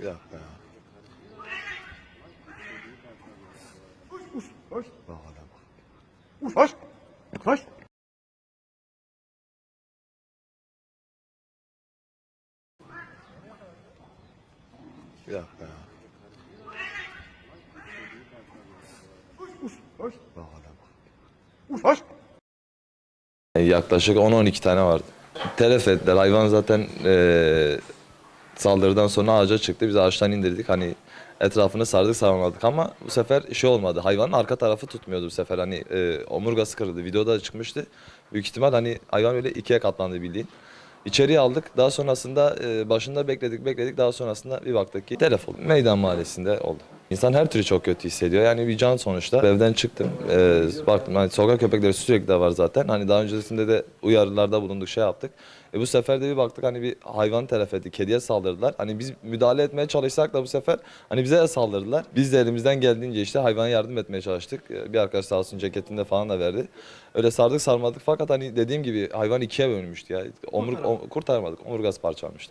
Bir dakika ya. Koş. Bak adam. Koş. Koş. Bir dakika ya. Koş. Bak adam. Yaklaşık 10-12 tane vardı. Telef ettiler. Hayvan zaten eee, saldırıdan sonra ağaca çıktı. Biz ağaçtan indirdik. Hani etrafını sardık sarmadık ama bu sefer şey olmadı. Hayvanın arka tarafı tutmuyordu bu sefer. Hani eee, omurgası kırıldı. Videoda da çıkmıştı. Büyük ihtimal hani hayvan öyle ikiye katlandı bildiğin. İçeriye aldık. Daha sonrasında eee, başında bekledik bekledik. Daha sonrasında bir baktık ki telef oldu. Meydan mahallesinde oldu. İnsan her türlü çok kötü hissediyor. Yani bir can sonuçta. Evden çıktım. Eee, baktım hani sokak köpekleri sürekli de var zaten. Hani daha öncesinde de uyarılarda bulunduk şey yaptık. E bu sefer de bir baktık hani bir hayvan telef etti. Kediye saldırdılar. Hani biz müdahale etmeye çalışsak da bu sefer hani bize de saldırdılar. Biz de elimizden geldiğince işte hayvana yardım etmeye çalıştık. E, Bir arkadaş sağ olsun ceketinde falan da verdi. Öyle sardık sarmadık fakat hani dediğim gibi hayvan ikiye bölünmüştü ya. Omur, om- kurtarmadık. Omurgası parçalanmıştı.